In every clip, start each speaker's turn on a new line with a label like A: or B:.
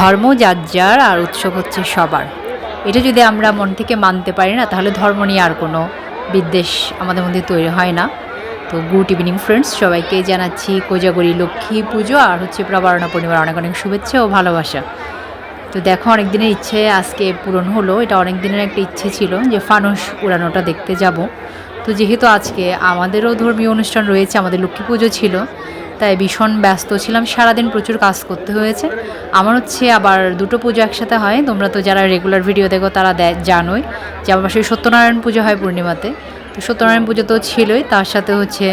A: ধর্ম যার যার আর উৎসব হচ্ছে সবার। এটা যদি আমরা মন থেকে মানতে পারি না, তাহলে ধর্ম নিয়ে আর কোনো বিদ্বেষ আমাদের মধ্যে তৈরি হয় না। তো গুড ইভিনিং ফ্রেন্ডস, সবাইকে জানাচ্ছি কোজাগরি লক্ষ্মী পুজো আর হচ্ছে প্রবারণা পূর্ণিমার অনেক অনেক শুভেচ্ছা ও ভালোবাসা। তো দেখো অনেক দিনের ইচ্ছে আজকে পূরণ হলো। এটা অনেক দিনের একটা ইচ্ছে ছিল যে ফানুস উড়ানোটা দেখতে যাব। তো যেহেতু আজকে আমাদেরও ধর্মীয় অনুষ্ঠান রয়েছে, আমাদের লক্ষ্মী পুজো ছিল তাই ভীষণ ব্যস্ত ছিলাম। সারাদিন প্রচুর কাজ করতে হয়েছে। আমার হচ্ছে আবার দুটো পুজো একসাথে হয়। তোমরা তো যারা রেগুলার ভিডিও দেখো তারা জানোই যে আমার সেই সত্যনারায়ণ পুজো হয় পূর্ণিমাতে। তো সত্যনারায়ণ পুজো তো ছিলই। তার সাথে হচ্ছে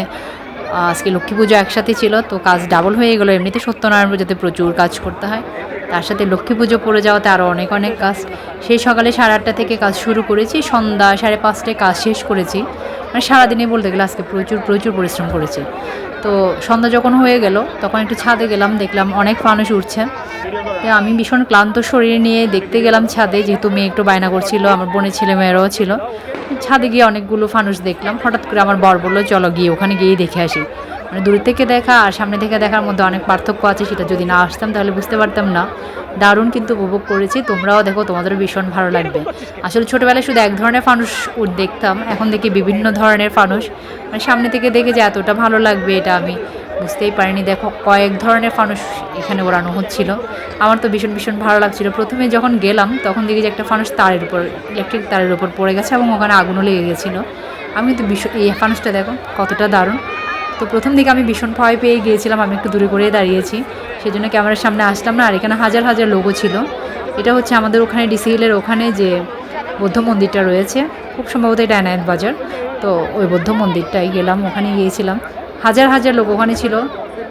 A: আজকে লক্ষ্মী পুজো একসাথে ছিল। তো কাজ ডাবল হয়ে গেলো। এমনিতে সত্যনারায়ণ পুজোতে প্রচুর কাজ করতে হয়। তার সাথে লক্ষ্মী পুজো পড়ে যাওয়াতে আরও অনেক অনেক কাজ। সেই সকালে সাড়ে আটটা থেকে কাজ শুরু করেছি। সন্ধ্যা সাড়ে পাঁচটায় কাজ শেষ করেছি। মানে সারাদিনে বলতে গেলে আজকে প্রচুর প্রচুর পরিশ্রম করেছি। তো সন্ধ্যা যখন হয়ে গেল, তখন একটু ছাদে গেলাম, দেখলাম অনেক মানুষ উঠছে। আমি ভীষণ ক্লান্ত শরীর নিয়ে দেখতে গেলাম ছাদে, যেহেতু মেয়ে একটু বায়না করছিল, আমার বোনের ছেলে মেয়েরাও ছিল। ছাদে গিয়ে অনেকগুলো ফানুস দেখলাম। হঠাৎ করে আমার বর বলল, চলো গিয়ে ওখানে গিয়েই দেখে আসি। মানে দূর থেকে দেখা আর সামনে থেকে দেখার মধ্যে অনেক পার্থক্য আছে, সেটা যদি না আসতাম তাহলে বুঝতে পারতাম না। দারুণ কিন্তু উপভোগ করেছি, তোমরাও দেখো, তোমাদেরও ভীষণ ভালো লাগবে। আসলে ছোটোবেলায় শুধু এক ধরনের ফানুস দেখতাম, এখন দেখি বিভিন্ন ধরনের ফানুস। মানে সামনে থেকে দেখে যে এতটা ভালো লাগবে এটা আমি বুঝতেই পারিনি। দেখো, কয়েক ধরনের ফানুস এখানে ওড়ানো হচ্ছিল। আমার তো ভীষণ ভীষণ ভালো লাগছিল। প্রথমে যখন গেলাম, তখন দেখি যে একটা ফানুস তারের উপর ইলেকট্রিক তারের উপর পড়ে গেছে এবং ওখানে আগুনও লেগে গেছিল। আমি তো ভীষণ, এই ফানুসটা দেখো, কতটা দারুণ। তো প্রথম দিকে আমি ভীষণ ভয় পেয়ে গিয়েছিলাম, আমি একটু দূরে করেই দাঁড়িয়েছি। সেই জন্য ক্যামেরার সামনে আসলাম না, আর এখানে হাজার হাজার লোকও ছিল। এটা হচ্ছে আমাদের ওখানে ডিসিএলের ওখানে যে বৌদ্ধ মন্দিরটা রয়েছে, খুব সম্ভবত এটা এনায়েত বাজার। তো ওই বৌদ্ধ মন্দিরটাই গেলাম, ওখানে গিয়েছিলাম। হাজার হাজার লোক ওখানে ছিল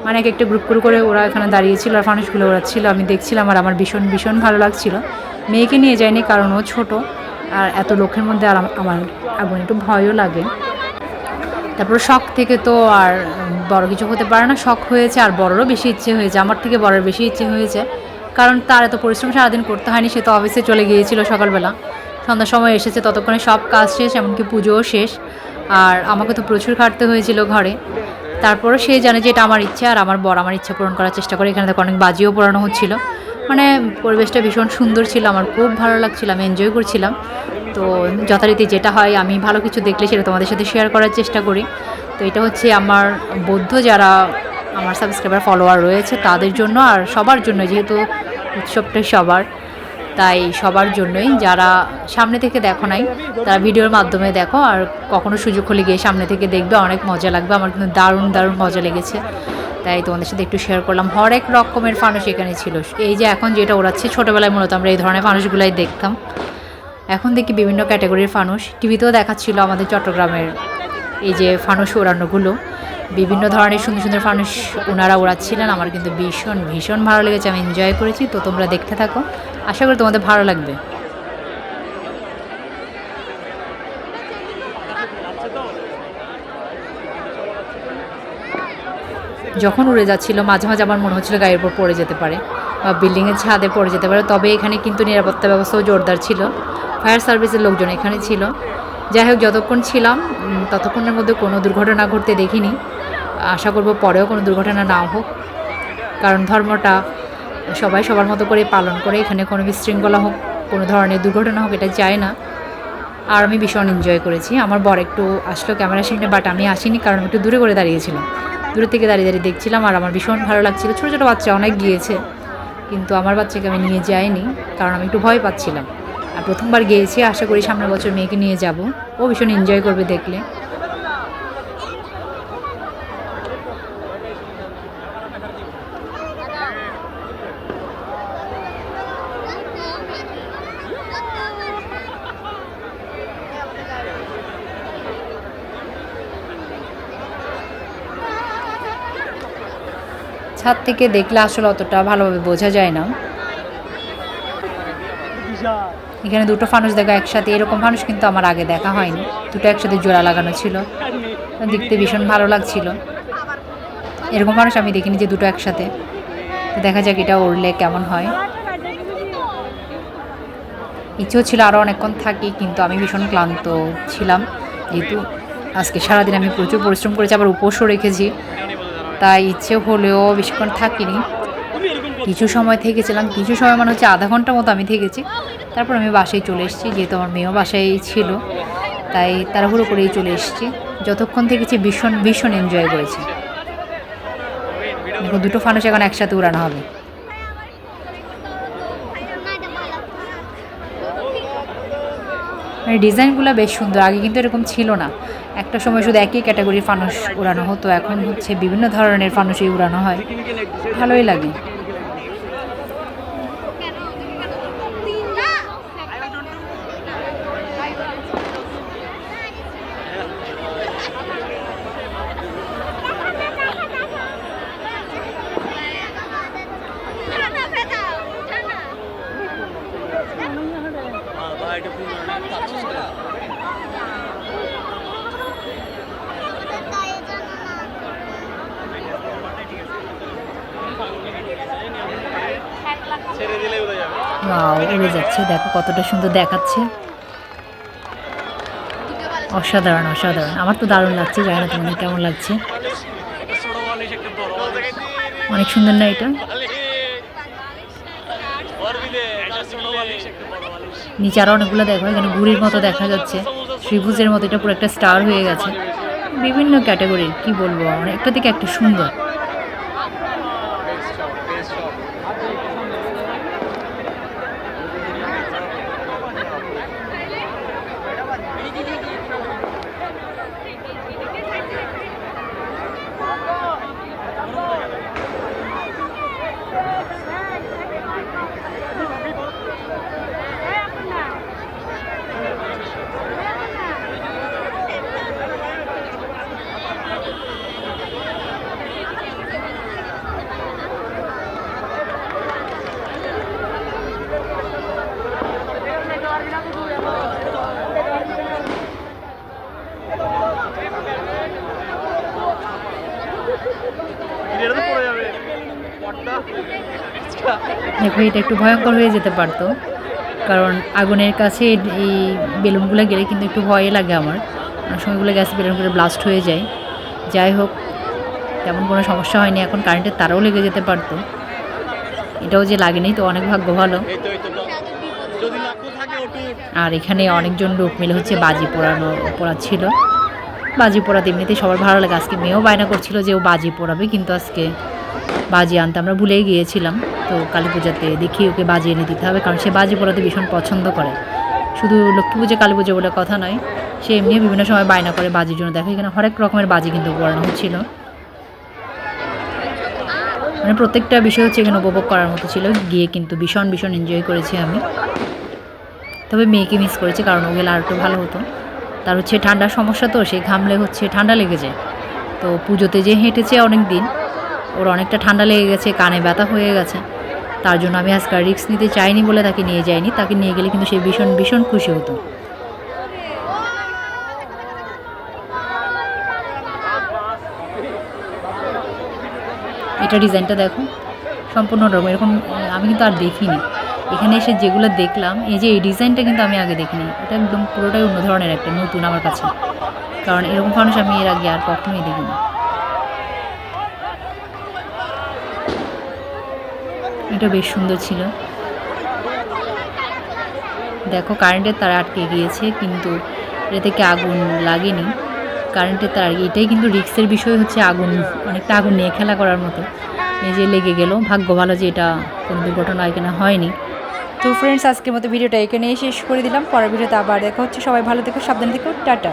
A: মানে এক একটা গ্রুপ করে করে ওরা এখানে দাঁড়িয়েছিল, আর মানুষগুলো ওড়াচ্ছিল আমি দেখছিলাম আর আমার ভীষণ ভীষণ ভালো লাগছিল। মেয়েকে নিয়ে যায়নি কারণ ও ছোটো, আর এত লোকের মধ্যে আর আম- আমার আগুন একটু ভয়ও লাগে। তারপর শখ থেকে তো আর বড় কিছু হতে পারে না। শখ হয়েছে আর বড়রও বেশি ইচ্ছে হয়েছে। আমার থেকে বড়ের বেশি ইচ্ছে হয়েছে। কারণ তার এত পরিশ্রম সারাদিন করতে হয়নি। সে তো অফিসে চলে গিয়েছিল সকালবেলা। সন্ধ্যার সময় এসেছে। ততক্ষণে সব কাজ শেষ, এমনকি পুজোও শেষ। আর আমাকে তো প্রচুর খাটতে হয়েছিল ঘরে। তারপরে সে জানে যে এটা আমার ইচ্ছা আর আমার বর আমার ইচ্ছা পূরণ করার চেষ্টা করে। এখানে দেখো অনেক বাজিও পোড়ানো হচ্ছিল। মানে পরিবেশটা ভীষণ সুন্দর ছিল, আমার খুব ভালো লাগছিল, আমি এনজয় করছিলাম। তো যথারীতি যেটা হয়, আমি ভালো কিছু দেখলে সেটা তোমাদের সাথে শেয়ার করার চেষ্টা করি। তো এটা হচ্ছে আমার বৌদ্ধ যারা আমার সাবস্ক্রাইবার ফলোয়ার রয়েছে, তাদের জন্য আর সবার জন্য, যেহেতু উৎসবটা সবার। তাই সবার জন্যই যারা সামনে থেকে দেখো নাই, তারা ভিডিওর মাধ্যমে দেখো, আর কখনো সুযোগ হলে গিয়ে সামনে থেকে দেখবে, অনেক মজা লাগবে। আমার কিন্তু দারুণ দারুণ মজা লেগেছে। তাই তোমাদের সাথে একটু শেয়ার করলাম। হরেক রকমের ফানুস এখানে ছিল। এই যে এখন যেটা ওড়াচ্ছে, ছোটোবেলায় মূলত আমরা এই ধরনের ফানুসগুলাই দেখতাম। এখন দেখি বিভিন্ন ক্যাটাগরির ফানুস টিভিতেও দেখাচ্ছিল আমাদের চট্টগ্রামের এই যে ফানুস ওড়ানোগুলো। বিভিন্ন ধরনের সুন্দর সুন্দর ফানুস ওনারা ওড়াচ্ছিলেন। আমার কিন্তু ভীষণ ভীষণ ভালো লেগেছে। আমি এনজয় করেছি। তো তোমরা দেখতে থাকো। আশা করি তোমাদের ভালো লাগবে। যখন উড়ে যাচ্ছিল, মাঝে মাঝে আমার মনে হচ্ছিল গাড়ির উপর পড়ে যেতে পারে বা বিল্ডিংয়ের ছাদে পড়ে যেতে পারে। তবে এখানে কিন্তু নিরাপত্তা ব্যবস্থাও জোরদার ছিল। ফায়ার সার্ভিসের লোকজন এখানে ছিল। যাই হোক, যতক্ষণ ছিলাম ততক্ষণের মধ্যে কোনো দুর্ঘটনা ঘটতে দেখিনি। আশা করব পরেও কোনো দুর্ঘটনা নাও হোক। কারণ ধর্মটা সবাই সবার মতো করে পালন করে, এখানে কোনো বিশৃঙ্খলা হোক, কোনো ধরনের দুর্ঘটনা হোক, এটা চায় না। আর আমি ভীষণ এনজয় করেছি। আমার বর একটু আসলো ক্যামেরার সামনে বাট আমি আসিনি কারণ একটু দূরে করে দাঁড়িয়েছিলাম। দূরে থেকে দাঁড়িয়ে দাঁড়িয়ে দেখছিলাম আর আমার ভীষণ ভালো লাগছিল। ছোটো ছোটো বাচ্চা অনেক গিয়েছে, কিন্তু আমার বাচ্চাকে আমি নিয়ে যাইনি, কারণ আমি একটু ভয় পাচ্ছিলাম। আর প্রথমবার গিয়েছি, আশা করি সামনের বছর মেয়েকে নিয়ে যাব। ও ভীষণ এনজয় করবে দেখলে। ছাদ থেকে দেখলে আসলে অতটা ভালোভাবে বোঝা যায় না। এখানে দুটো ফানুস দেখা, একসাথে এরকম ফানুস কিন্তু আমার আগে দেখা হয়নি। দুটো একসাথে জোড়া লাগানো ছিল। দেখতে ভীষণ ভালো লাগছিল। এরকম মানুষ আমি দেখিনি যে দুটো একসাথে। দেখা যাক এটা উড়লে কেমন হয়। ইচ্ছেও ছিল আরও অনেকক্ষণ থাকি, কিন্তু আমি ভীষণ ক্লান্ত ছিলাম। যেহেতু আজকে সারাদিন আমি প্রচুর পরিশ্রম করেছি, আবার উপোসও রেখেছি। তাই ইচ্ছে হলেও বেশিক্ষণ থাকিনি। কিছু সময় থেকেছিলাম, কিছু সময় মানে হচ্ছে আধা ঘণ্টা মতো আমি থেকেছি। তারপর আমি বাসায় চলে এসেছি, যেহেতু আমার মেয়েও বাসায় ছিল, তাই তাড়াহুড়ো করেই চলে এসেছি। যতক্ষণ থেকেছি ভীষণ ভীষণ এনজয় করেছি। দুটো ফানুস এখন একসাথে উড়ানো হবে। মানে ডিজাইনগুলো বেশ সুন্দর। আগে কিন্তু এরকম ছিল না। একটা সময় শুধু একই ক্যাটাগরির ফানুস উড়ানো হতো। এখন হচ্ছে বিভিন্ন ধরনের ফানুসই উড়ানো হয়। ভালোই লাগে। ওয়াও উড়ে যাচ্ছে, দেখো কতটা সুন্দর দেখাচ্ছে। অসাধারণ অসাধারণ। আমার তো দারুণ লাগছে, জানি না তোমাদের কেমন লাগছে। অনেক সুন্দর না এটা? নিচে আরও অনেকগুলো দেখো, এখানে ঘুড়ির মতো দেখা যাচ্ছে। ত্রিভুজের মতো, এটা পুরো একটা স্টার হয়ে গেছে। বিভিন্ন ক্যাটাগরির, কি বলব একটা থেকে একটা সুন্দর। দেখো, এটা একটু ভয়ঙ্কর হয়ে যেতে পারতো, কারণ আগুনের কাছে এই বেলুনগুলো গেলে কিন্তু একটু ভয় লাগে আমার। অনেক সময়গুলো গ্যাস বেলুনগুলো ব্লাস্ট হয়ে যায়। যাই হোক, তেমন কোনো সমস্যা হয়নি, এখন কারেন্টের তারও লেগে যেতে পারতো। এটাও যে লাগেনি, তো অনেক ভাগ্য ভালো। আর এখানে অনেকজন লোক মিলে হচ্ছে বাজি পোড়ানো, পোড়াচ্ছিল। বাজি পোড়াতে এমনিতেই সবার ভালো লাগে। আজকে মেয়েও বায়না করছিল যে ও বাজি পোড়াবে, কিন্তু আজকে বাজি আনতে। আমরা ভুলেই গিয়েছিলাম। তো কালী পূজাতে দেখি ওকে বাজি এনে দিতে হবে, কারণ সে বাজি পড়াতে ভীষণ পছন্দ করে। শুধু লক্ষ্মী পুজো, কালী পুজো বলে কথা নয়, সে এমনিও বিভিন্ন সময় বায়না করে বাজির জন্য। দেখো এখানে হরেক রকমের বাজি কিন্তু পোড়ানো হচ্ছিল। মানে প্রত্যেকটা বিষয় হচ্ছে এখানে উপভোগ করার মতো ছিল। গিয়ে কিন্তু ভীষণ ভীষণ এনজয় করেছি আমি। তবে মেয়েকে মিস করেছি, কারণ ও গেলে আর একটু ভালো হতো। তার হচ্ছে ঠান্ডার সমস্যা তো, সে ঘামলে হচ্ছে, ঠান্ডা লেগে যায়। তো পুজোতে যে হেঁটেছে অনেক দিন ওর অনেকটা ঠান্ডা লেগে গেছে, কানে ব্যথা হয়ে গেছে। তার জন্য আমি আজকাল রিস্ক নিতে চাইনি বলে তাকে নিয়ে যাইনি, তাকে নিয়ে গেলে কিন্তু সে ভীষণ ভীষণ খুশি হতো। এটা ডিজাইনটা দেখো, সম্পূর্ণ রকম এরকম, আমি কিন্তু আর দেখিনি। এখানে এসে যেগুলো দেখলাম, এই যে এই ডিজাইনটা কিন্তু আমি আগে দেখিনি, এটা একদম পুরোটাই অন্য ধরনের একটা, নতুন আমার কাছে। কারণ এরকম মানুষ আমি এর আগে আর কখনোই দেখিনি। এটা বেশ সুন্দর ছিল। দেখো কারেন্টের তার আটকে গিয়েছে, কিন্তু এটা থেকে আগুন লাগেনি। কারেন্টের তার, এটাই কিন্তু রিক্সের বিষয় হচ্ছে আগুন, অনেকটা আগুন নিয়ে খেলা করার মতো। এই যে লেগে গেল, ভাগ্য ভালো যে এটা কোনো দুর্ঘটনা এখানে হয়নি। তো ফ্রেন্ডস আজকের মতো ভিডিওটা এখানেই শেষ করে দিলাম। পরের ভিডিওতে আবার দেখা হচ্ছে। সবাই ভালো থেকো, সাবধানে থেকো। টাটা।